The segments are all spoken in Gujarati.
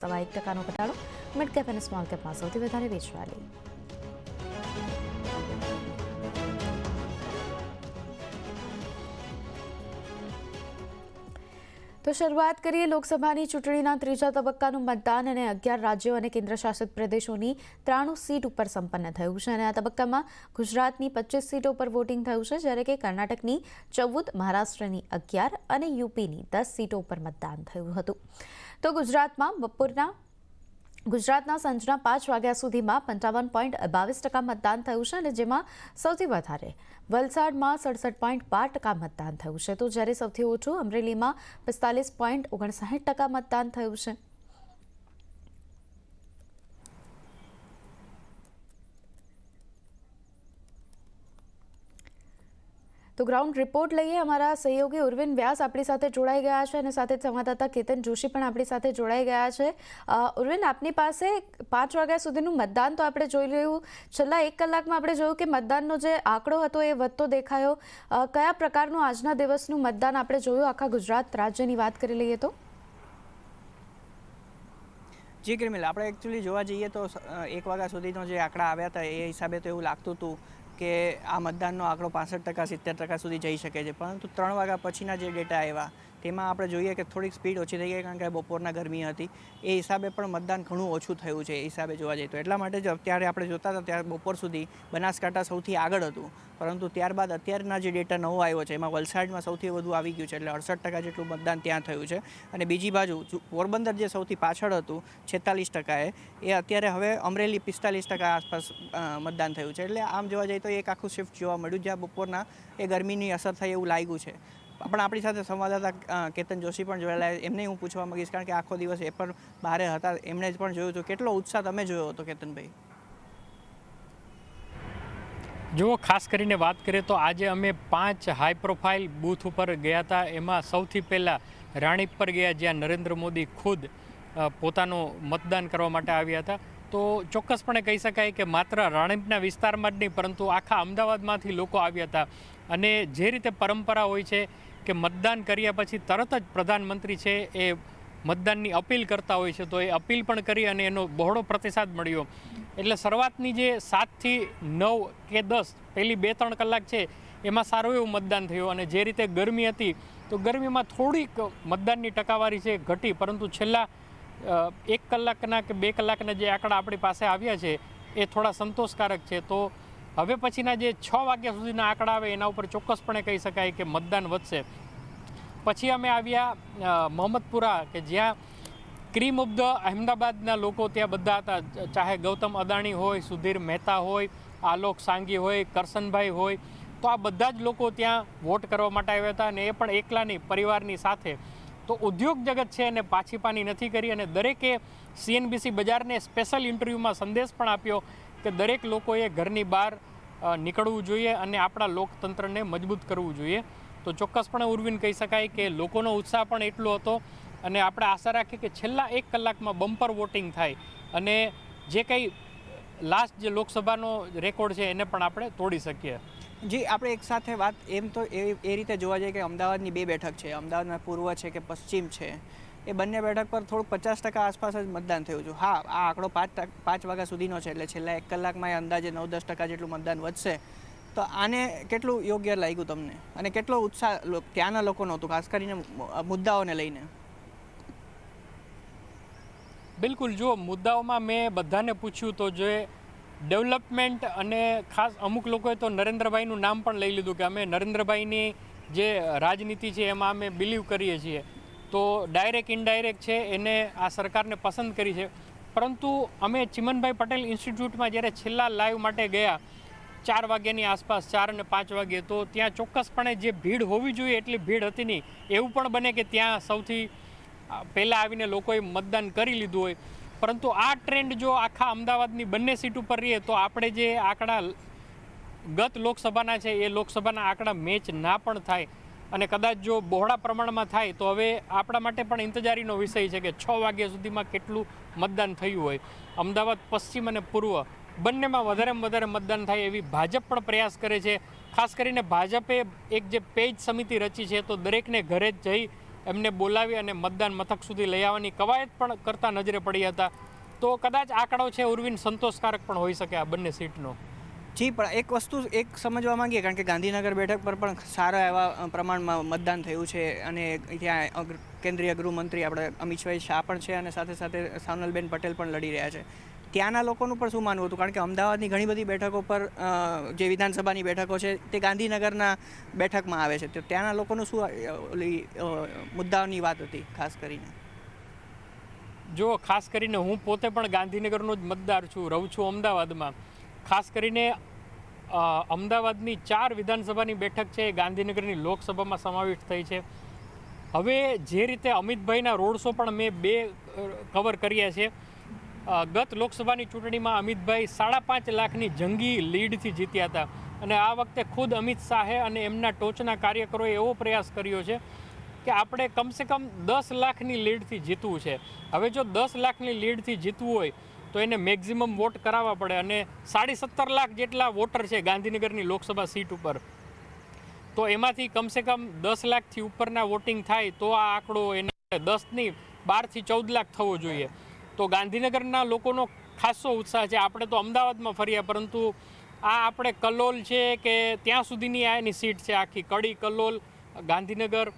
સવા એક ટકાનો ઘટાડો મિડ કેપ અને સ્મોલ કેપમાં સૌથી વધારે વેચવાલી તો શરૂઆત કરીએ લોકસભાની ચૂંટણીના ત્રીજા તબક્કાનું મતદાન અને અગિયાર રાજ્યો અને કેન્દ્રશાસિત પ્રદેશોની ત્રાણું સીટ ઉપર સંપન્ન થયું છે અને આ તબક્કામાં ગુજરાતની પચીસ સીટો પર વોટિંગ થયું છે જ્યારે કે કર્ણાટકની ચૌદ મહારાષ્ટ્રની અગિયાર અને યુપીની દસ સીટો ઉપર મતદાન થયું હતું તો ગુજરાતમાં બપોરના, ગુજરાતના સાંજના પાંચ વાગ્યા સુધીમાં પંચાવન પોઈન્ટ બાવીસ ટકા મતદાન થયું છે અને જેમાં સૌથી વધારે વલસાડમાં સડસઠ પોઈન્ટ બાર ટકા મતદાન થયું છે. તો જ્યારે સૌથી ઓછું અમરેલીમાં પિસ્તાલીસ પોઈન્ટ ઓગણસાઠ ટકા મતદાન થયું છે. તો ગ્રાઉન્ડ રિપોર્ટ લઈએ અમારા સહયોગી ઉર્વિન વ્યાસ આપણી સાથે જોડાઈ ગયા છે અને સાથે સંવાદદાતા કેતન જોશી પણ આપણી સાથે જોડાઈ ગયા છે. ઉર્વિન, આપની પાસે પાંચ વાગ્યા સુધીનું મતદાન તો આપણે જોઈ રહ્યું. છેલ્લા એક કલાકમાં આપણે જોયું કે મતદાનનો જે આંકડો હતો એ વધતો દેખાયો. કયા પ્રકારનું આજના દિવસનું મતદાન આપણે જોયું? આખા ગુજરાત રાજ્યની વાત કરી લઈએ તો. જી, ક્રિમિલ, આપણે એકચ્યુઅલી જોવા જઈએ તો એક વાગ્યા સુધીનો જે આંકડા આવ્યા હતા એ હિસાબે તો એવું લાગતું હતું. કે આ મતદાનનો આંકડો પાસઠ ટકા, સિત્તેર ટકા સુધી જઈ શકે છે. પરંતુ ત્રણ વાગ્યા પછીના જે ડેટા આવ્યા તેમાં આપણે જોઈએ કે થોડીક સ્પીડ ઓછી થઈ ગઈ કારણ કે બપોરના ગરમી હતી. એ હિસાબે પણ મતદાન ઘણું ઓછું થયું છે એ હિસાબે જોવા જઈએ તો. એટલા માટે જ અત્યારે આપણે જોતા હતા ત્યારે બપોર સુધી બનાસકાંઠા સૌથી આગળ હતું. પરંતુ ત્યારબાદ અત્યારના જે ડેટા નવો આવ્યો છે, એમાં વલસાડમાં સૌથી વધુ આવી ગયું છે, એટલે અડસઠ ટકા જેટલું મતદાન ત્યાં થયું છે. અને બીજી બાજુ પોરબંદર જે સૌથી પાછળ હતું, છેતાલીસ ટકાએ, એ અત્યારે હવે અમરેલી પિસ્તાલીસ ટકા આસપાસ મતદાન થયું છે. એટલે આમ જોવા જઈએ તો એક આખું શિફ્ટ જોવા મળ્યું, જ્યાં બપોરના એ ગરમીની અસર થઈ એવું લાગ્યું છે. પણ આપણી સાથે સંવાદદાતા કેતન જોશી પણ જોયેલા એમને હું પૂછવા માંગીશ કારણ કે આખો દિવસ એ પણ બહારે હતા. એમણે જ પણ જોયું હતું. કેટલો ઉત્સાહ તમે જોયો હતો, કેતનભાઈ? જુઓ, ખાસ કરીને વાત કરીએ તો આજે અમે પાંચ હાઈ પ્રોફાઇલ બૂથ ઉપર ગયા હતા. એમાં સૌથી પહેલાં રાણીપ પર ગયા, જ્યાં નરેન્દ્ર મોદી ખુદ પોતાનું મતદાન કરવા માટે આવ્યા હતા. તો ચોક્કસપણે કહી શકાય કે માત્ર રાણીપના વિસ્તારમાં જ નહીં, પરંતુ આખા અમદાવાદમાંથી લોકો આવ્યા હતા. અને જે રીતે પરંપરા હોય છે કે મતદાન કર્યા પછી તરત જ પ્રધાનમંત્રી છે એ મતદાનની અપીલ કરતા હોય છે, તો એ અપીલ પણ કરી અને એનો બહોળો પ્રતિસાદ મળ્યો. એટલે શરૂઆતની જે સાતથી નવ કે દસ પહેલી બે ત્રણ કલાક છે, એમાં સારું એવું મતદાન થયું અને જે રીતે ગરમી હતી, તો ગરમીમાં થોડીક મતદાનની ટકાવારી છે ઘટી, પરંતુ છેલ્લા એક કલાકના કે બે કલાકના જે આંકડા આપણી પાસે આવ્યા છે, એ થોડા સંતોષકારક છે. તો હવે પછીના જે છ વાગ્યા સુધીના આંકડા આવે, એના ઉપર ચોક્કસપણે કહી શકાય કે મતદાન વધશે. પછી અમે આવ્યા મોહમ્મદપુરા, કે જ્યાં ક્રીમ ઓફ ધ અહેમદાબાદના લોકો ત્યાં બધા હતા. ચાહે ગૌતમ અદાણી હોય, સુધીર મહેતા હોય, આલોક સાંગી હોય કરશનભાઈ હોય, તો આ બધા જ લોકો ત્યાં વોટ કરવા માટે આવ્યા હતા અને એ પણ એકલાની પરિવારની સાથે. તો ઉદ્યોગ જગત છે એને પાછી નથી કરી અને દરેકે સીએનબીસી બજારને સ્પેશિયલ ઇન્ટરવ્યૂમાં સંદેશ પણ આપ્યો કે દરેક લોકોએ ઘરની બહાર નીકળવું જોઈએ અને આપણા લોકતંત્રને મજબૂત કરવું જોઈએ. તો ચોક્કસપણે ઉર્વિન કહી શકાય કે લોકોનો ઉત્સાહ પણ એટલો હતો અને આપણે આશા રાખીએ કે છેલ્લા એક કલાકમાં બમ્પર વોટિંગ થાય અને જે કંઈ લાસ્ટ જે લોકસભાનો રેકોર્ડ છે એને પણ આપણે તોડી શકીએ. જી, આપણે એક સાથે વાત એમ તો એ રીતે જોવા જઈએ કે અમદાવાદની બે બેઠક છે. અમદાવાદમાં પૂર્વ છે કે પશ્ચિમ છે. એ બંને બેઠક પર થોડુંક પચાસ ટકા આસપાસ જ મતદાન થયું છે હા, આ આંકડો પાંચ પાંચ વાગ્યા સુધીનો છે, એટલે છેલ્લા એક કલાકમાં એ અંદાજે નવ દસ ટકા જેટલું મતદાન વધશે. તો આને કેટલું યોગ્ય લાગ્યું તમને? અને કેટલો ઉત્સાહ ત્યાંના લોકોનો હતો, ખાસ કરીને મુદ્દાઓને લઈને? બિલકુલ. જો મુદ્દાઓમાં મેં બધાને પૂછ્યું તો જે ડેવલપમેન્ટ અને ખાસ અમુક લોકોએ તો નરેન્દ્રભાઈનું નામ પણ લઈ લીધું કે અમે નરેન્દ્રભાઈની જે રાજનીતિ છે એમાં અમે બિલીવ કરીએ છીએ. તો ડાયરેક્ટ ઇનડાયરેક્ટ છે, એને આ સરકારને પસંદ કરી છે. પરંતુ અમે ચિમનભાઈ પટેલ ઇન્સ્ટિટ્યૂટમાં જ્યારે છેલ્લા લાઈવ માટે ગયા, ચાર વાગ્યાની આસપાસ, ચાર અને પાંચ વાગે, તો ત્યાં ચોક્કસપણે જે ભીડ હોવી જોઈએ એટલી ભીડ હતી નહીં. એવું પણ બને કે ત્યાં સૌથી પહેલાં આવીને લોકોએ મતદાન કરી લીધું હોય. પરંતુ આ ટ્રેન્ડ જો આખા અમદાવાદની બંને સીટ ઉપર રહીએ, તો આપણે જે આંકડા, ગત લોકસભાના છે, એ લોકસભાના આંકડા મેચ ના પણ થાય. અને કદાચ જો બહોળા પ્રમાણમાં થાય, તો હવે આપણા માટે પણ ઇંતજારીનો વિષય છે કે છ વાગ્યા સુધીમાં કેટલું મતદાન થયું હોય. અમદાવાદ પશ્ચિમ અને પૂર્વ બંનેમાં વધારેમાં વધારે મતદાન થાય એવી ભાજપ પણ પ્રયાસ કરે છે. ખાસ કરીને ભાજપે એક જે પેજ સમિતિ રચી છે, તો દરેકને ઘરે જ જઈ એમને બોલાવી અને મતદાન મથક સુધી લઈ આવવાની કવાયત પણ કરતા નજરે પડ્યા હતા. તો કદાચ આંકડો છે, ઉર્વિન સંતોષકારક પણ હોઈ શકે આ બંને સીટનો. જી, પણ એક વસ્તુ એક સમજવા માંગીએ, કારણ કે ગાંધીનગર બેઠક પર પણ સારા એવા પ્રમાણમાં મતદાન થયું છે અને ત્યાં કેન્દ્રીય ગૃહમંત્રી આપણે અમિતભાઈ શાહ પણ છે અને સાથે સાથે સાવનલબેન પટેલ પણ લડી રહ્યા છે. ત્યાંના લોકોનું પણ શું માનવું હતું? કારણ કે અમદાવાદની ઘણી બધી બેઠકો પર જે વિધાનસભાની બેઠકો છે તે ગાંધીનગરના બેઠકમાં આવે છે. તો ત્યાંના લોકોનું શું ઓલી મુદ્દાઓની વાત હતી, ખાસ કરીને? જો ખાસ કરીને હું પોતે પણ ગાંધીનગરનો જ મતદાર છું, રહું છું અમદાવાદમાં. ખાસ કરીને અમદાવાદની ચાર વિધાનસભાની બેઠક છે, એ ગાંધીનગરની લોકસભામાં સમાવિષ્ટ થઈ છે. હવે જે રીતે અમિતભાઈના રોડ શો પણ મેં બે કવર કર્યા છે. ગત લોકસભાની ચૂંટણીમાં અમિતભાઈ સાડા પાંચ લાખની જંગી લીડથી જીત્યા હતા. અને આ વખતે ખુદ અમિત શાહે અને એમના ટોચના કાર્યકરોએ એવો પ્રયાસ કર્યો છે કે આપણે કમસે કમ દસ લાખની લીડથી જીતવું છે. હવે જો દસ લાખની લીડથી જીતવું હોય તો એને મેક્ઝિમમ વોટ કરાવવા પડે અને સાડી સત્તર લાખ જેટલા વોટર છે ગાંધીનગરની લોકસભા સીટ ઉપર. તો એમાંથી કમસે કમ દસ લાખથી ઉપરના વોટિંગ થાય તો આ આંકડો એને દસની બારથી ચૌદ લાખ થવો જોઈએ. તો ગાંધીનગરના લોકોનો ખાસો ઉત્સાહ છે. આપણે તો અમદાવાદમાં ફર્યા, પરંતુ આ આપણે કલોલ છે કે ત્યાં સુધીની આ એની સીટ છે આખી. કડી, કલોલ, ગાંધીનગર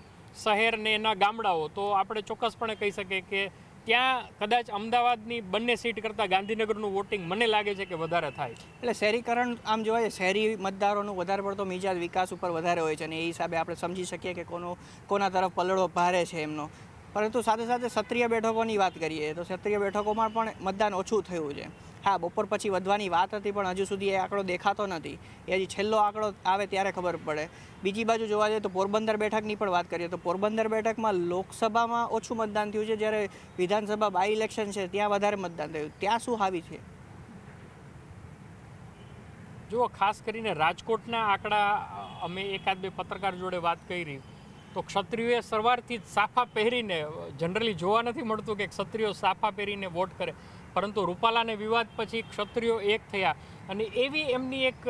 શહેર ને એના ગામડાઓ. તો આપણે ચોક્કસપણે કહી શકીએ કે ત્યાં કદાચ અમદાવાદની બંને સીટ કરતાં ગાંધીનગરનું વોટિંગ મને લાગે છે કે વધારે થાય. એટલે શહેરીકરણ આમ જોવા શહેરી મતદારોનું વધારે પડતો મિજાજ વિકાસ ઉપર વધારે હોય છે અને એ હિસાબે આપણે સમજી શકીએ કે કોનો, કોના તરફ પલડો ભારે છે એમનો. પરંતુ સાથે સાથે સત્રીય બેઠકોની વાત કરીએ તો સત્રીય બેઠકોમાં પણ મતદાન ઓછું થયું છે. હા, બપોર પછી વધવાની વાત હતી, પણ હજુ સુધી એ આંકડો દેખાતો નથી. એ હજી છેલ્લો આંકડો આવે ત્યારે ખબર પડે. બીજી બાજુ જોવા જઈએ તો પોરબંદર બેઠકની પણ વાત કરીએ તો પોરબંદર બેઠકમાં લોકસભામાં ઓછું મતદાન થયું છે, જ્યારે વિધાનસભા બાય ઇલેક્શન છે, ત્યાં વધારે મતદાન થયું. ત્યાં શું હાવી છે? જુઓ, ખાસ કરીને રાજકોટના આંકડા, અમે એકાદ બે પત્રકાર જોડે વાત કરી, તો ક્ષત્રિયોએ સવારથી જ સાફા પહેરીને જનરલી જોવા નથી મળતું કે ક્ષત્રિયો સાફા પહેરીને વોટ કરે. પરંતુ રૂપાલાને વિવાદ પછી ક્ષત્રિયો એક થયા. અને એવી એમની એક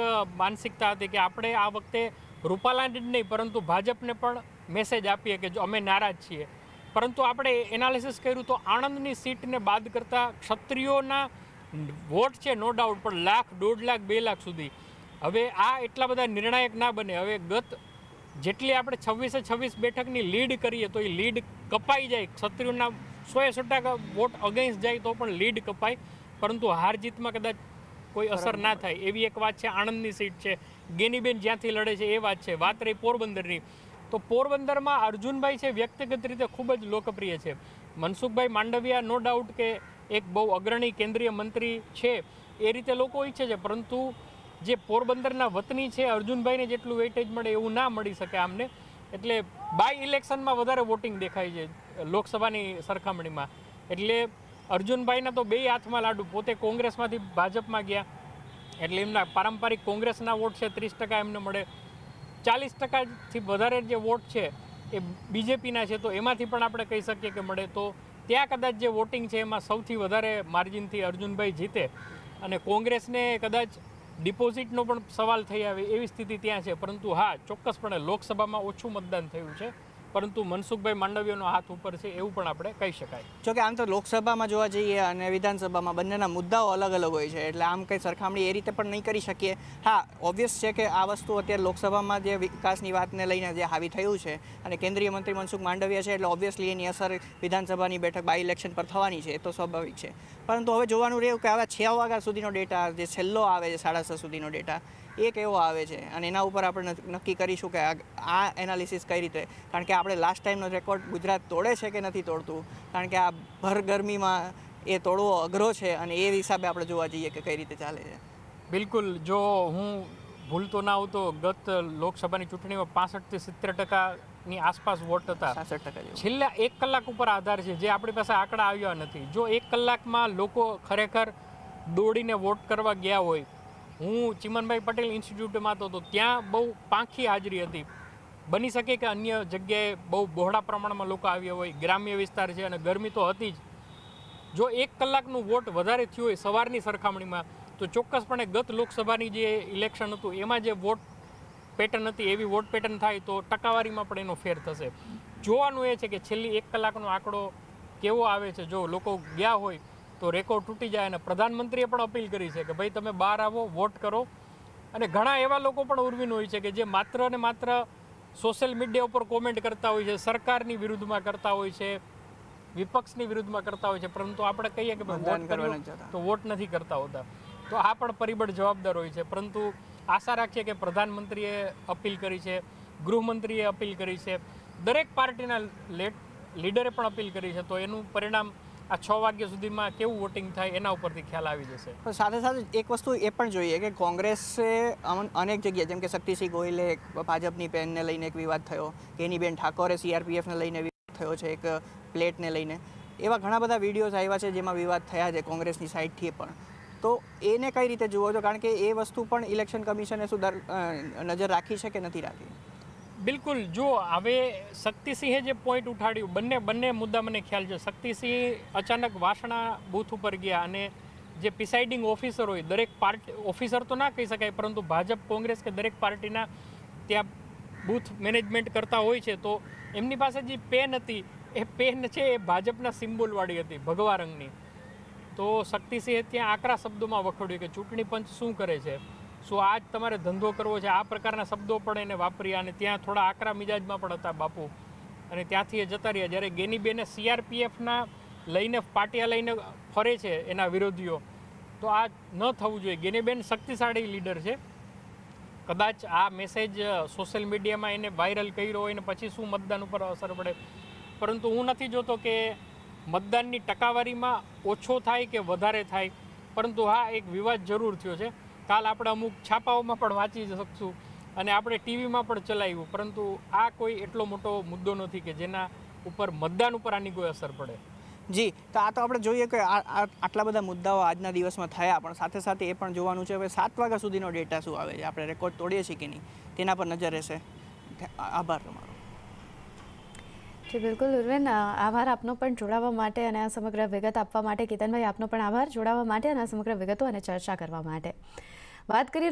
માનસિકતા હતી કે આપણે આ વખતે રૂપાલાને જ નહીં, પરંતુ ભાજપને પણ મેસેજ આપીએ કે જો અમે નારાજ છીએ. પરંતુ આપણે એનાલિસિસ કર્યું તો આણંદની સીટને બાદ કરતાં ક્ષત્રિયોના વોટ છે નો ડાઉટ પણ લાખ, દોઢ લાખ, બે લાખ સુધી. હવે આ એટલા બધા નિર્ણાયક ના બને. હવે ગત જેટલી આપણે છવ્વીસે છવ્વીસ બેઠકની લીડ કરીએ તો એ લીડ કપાઈ જાય ક્ષત્રિયોના સો ટકા વોટ અગેન્સ્ટ જાય તો પણ લીડ કપાય. પરંતુ હાર જીતમાં કદાચ કોઈ અસર ના થાય. એવી એક વાત છે આણંદની સીટ છે. ગેનીબેન જ્યાંથી લડે છે એ વાત છે. વાત રહી પોરબંદરની. તો પોરબંદરમાં અર્જુનભાઈ છે વ્યક્તિગત રીતે ખૂબ જ લોકપ્રિય છે. મનસુખભાઈ માંડવિયા નો ડાઉટ કે એક બહુ અગ્રણી કેન્દ્રીય મંત્રી છે. એ રીતે લોકો ઈચ્છે છે પરંતુ જે પોરબંદરના વતની છે અર્જુનભાઈને જેટલું વેઇટેજ મળે એવું ના મળી શકે આમને. એટલે બાય ઇલેક્શનમાં વધારે વોટિંગ દેખાય છે. લોકસભાની સરખામણીમાં. એટલે અર્જુનભાઈના તો બે હાથમાં લાડુ, પોતે કોંગ્રેસમાંથી ભાજપમાં ગયા. એટલે એમના પારંપરિક કોંગ્રેસના વોટ છે ત્રીસ ટકા એમને મળે. ચાલીસ ટકાથી વધારે જે વોટ છે એ બીજેપીના છે, તો એમાંથી પણ આપણે કહી શકીએ કે મળે. તો ત્યાં કદાચ જે વોટિંગ છે એમાં સૌથી વધારે માર્જિનથી અર્જુનભાઈ જીતે. અને કોંગ્રેસને કદાચ ડિપોઝિટનો પણ સવાલ થઈ આવે એવી સ્થિતિ ત્યાં છે. પરંતુ હા, ચોક્કસપણે લોકસભામાં ઓછું મતદાન થયું છે. પરંતુ મનસુખભાઈ માંડવીયાનો હાથ ઉપર છે એવું પણ આપણે કહી શકાય. જોકે આમ તો લોકસભામાં જોવા જઈએ અને વિધાનસભામાં બંનેના મુદ્દાઓ અલગ અલગ હોય છે, એટલે આમ કંઈ સરખામણી એ રીતે પણ નહીં કરી શકીએ. હા ઓબ્વિયસ છે કે આ વસ્તુ અત્યારે લોકસભામાં જે વિકાસની વાતને લઈને જે હાવી થયું છે અને કેન્દ્રીય મંત્રી મનસુખ માંડવીયા છે, એટલે ઓબ્વિયસલી એની અસર વિધાનસભાની બેઠક બાય ઇલેક્શન પર થવાની છે, એ તો સ્વાભાવિક છે. પરંતુ હવે જોવાનું રહ્યું કે આવા છ વાગ્યા સુધીનો ડેટા જે છેલ્લો આવે છે સાડા છ સુધીનો ડેટા એ કેવો આવે છે. અને એના ઉપર આપણે નક્કી કરીશું કે આ- આ એનાલિસિસ કઈ રીતે કારણ કે આપણે લાસ્ટ ટાઈમનો રેકોર્ડ ગુજરાત તોડે છે કે નથી તોડતું? કારણ કે આ ભર ગરમીમાં એ તોડવો અઘરો છે અને એ હિસાબે આપણે જોવા જઈએ કે કઈ રીતે ચાલે છે. બિલકુલ. જો હું ભૂલતો ના હોઉં તો ગત લોકસભાની ચૂંટણીમાં પાસઠથી સિત્તેર ટકાની આસપાસ વોટ હતા. છેલ્લા એક કલાક ઉપર આધાર છે. જે આપણી પાસે આંકડા આવ્યા નથી. જો એક કલાકમાં લોકો ખરેખર દોડીને વોટ કરવા ગયા હોય હું ચિમનભાઈ પટેલ ઇન્સ્ટિટ્યૂટમાં હતો, તો ત્યાં બહુ પાંખી હાજરી હતી. બની શકે કે અન્ય જગ્યાએ બહુ બહોળા પ્રમાણમાં લોકો આવ્યા હોય, ગ્રામ્ય વિસ્તાર છે અને ગરમી તો હતી જ. જો એક કલાકનું વોટ વધારે થયું હોય સવારની સરખામણીમાં, તો ચોક્કસપણે ગત લોકસભાની જે ઇલેક્શન હતું, એમાં જે વોટ પેટર્ન હતી, એવી વોટ પેટર્ન થાય તો ટકાવારીમાં પણ એનો ફેર થશે. જોવાનું એ છે કે છેલ્લી એક કલાકનો આંકડો કેવો આવે છે, જો લોકો ગયા હોય તો રેકોર્ડ તૂટી જાય અને પ્રધાનમંત્રીએ પણ અપીલ કરી છે કે ભાઈ તમે બહાર આવો વોટ કરો. અને ઘણા એવા લોકો પણ ઉર્વિન હોય છે કે જે માત્ર ને માત્ર સોશિયલ મીડિયા ઉપર કોમેન્ટ કરતા હોય છે સરકારની વિરુદ્ધમાં કરતા હોય છે વિપક્ષની વિરુદ્ધમાં કરતા હોય છે. પરંતુ આપણે કહીએ કે વોટ કર્યો તો વોટ નથી કરતા હોતા. તો આ પણ પરિબળ જવાબદાર હોય છે. પરંતુ આશા રાખીએ કે પ્રધાનમંત્રીએ અપીલ કરી છે ગૃહમંત્રીએ અપીલ કરી છે. દરેક પાર્ટીના લીડરે પણ અપીલ કરી છે. તો એનું પરિણામ આ છ વાગ્યા સુધીમાં કેવું વોટિંગ થાય એના ઉપરથી ખ્યાલ આવી જશે. પણ સાથે સાથે એક વસ્તુ એ પણ જોઈએ કે કોંગ્રેસે અનેક જગ્યાએ, જેમ કે શક્તિસિંહ ગોહિલે ભાજપની પેનને લઈને એક વિવાદ થયો કેનીબેન ઠાકોરે સીઆરપીએફને લઈને વિવાદ થયો છે, એક પ્લેટને લઈને. એવા ઘણા બધા વિડીયોઝ આવ્યા છે જેમાં વિવાદ થયા છે કોંગ્રેસની સાઈડથી પણ. તો એને કઈ રીતે જુઓ છો? કારણ કે એ વસ્તુ પણ ઇલેક્શન કમિશને શું નજર રાખી છે કે નથી રાખી? બિલકુલ જો હવે શક્તિસિંહે જે પોઈન્ટ ઉઠાડ્યું, બંને બંને મુદ્દા મને ખ્યાલ છે. શક્તિસિંહ અચાનક વાસણા બૂથ ઉપર ગયા અને જે પ્રિસાઇડિંગ ઓફિસર હોય, દરેક પાર્ટી ઓફિસર તો ના કહી શકાય, પરંતુ ભાજપ, કોંગ્રેસ કે દરેક પાર્ટીના ત્યાં બૂથ મેનેજમેન્ટ કરતા હોય છે, તો એમની પાસે જે પેન હતી, એ પેન છે, એ ભાજપના સિમ્બોલવાળી હતી, ભગવા રંગની. તો શક્તિસિંહે ત્યાં આકરા શબ્દોમાં વખોડ્યું કે ચૂંટણી પંચ શું કરે છે? શું આજ તમારે ધંધો કરવો છે? આ પ્રકારના શબ્દો પણ એને વાપર્યા અને ત્યાં થોડા આકરા મિજાજમાં પણ હતા બાપુ. અને ત્યાંથી એ જતા રહ્યા. જ્યારે ગેનીબેને સીઆરપીએફના લઈને, પાટિયા લઈને ફરે છે એના વિરોધીઓ. તો આ ન થવું જોઈએ. ગેનીબેન શક્તિશાળી લીડર છે. કદાચ આ મેસેજ સોશિયલ મીડિયામાં એને વાયરલ કર્યો હોય ને પછી શું મતદાન ઉપર અસર પડે? પરંતુ હું નથી જોતો કે મતદાનની ટકાવારીમાં ઓછો થાય કે વધારે થાય. પરંતુ હા, એક વિવાદ જરૂર થયો છે. કાલ આપણે અમુક છાપાઓમાં પણ વાંચી શકશું અને આપણે ટીવીમાં પણ ચલાવ્યું. પરંતુ આ કોઈ એટલો મોટો મુદ્દો નથી કે જેના ઉપર મતદાન ઉપર આની કોઈ અસર પડે. જી તો આ તો આપણે જોઈએ કે આટલા બધા મુદ્દાઓ આજના દિવસમાં થયા પણ સાથે સાથે એ પણ જોવાનું છે હવે સાત વાગ્યા સુધીનો ડેટા શું આવે છે? આપણે રેકોર્ડ તોડીએ છીએ કે નહીં? તેના પર નજર રહેશે. આભાર તમારો. જી બિલકુલ ઉર્વેન આભાર આપનો પણ જોડાવા માટે અને આ સમગ્ર વિગત આપવા માટે કેતનભાઈ આપનો પણ આભાર. જોડાવા માટે અને આ સમગ્ર વિગતો અને ચર્ચા કરવા માટે. વાત કરીએ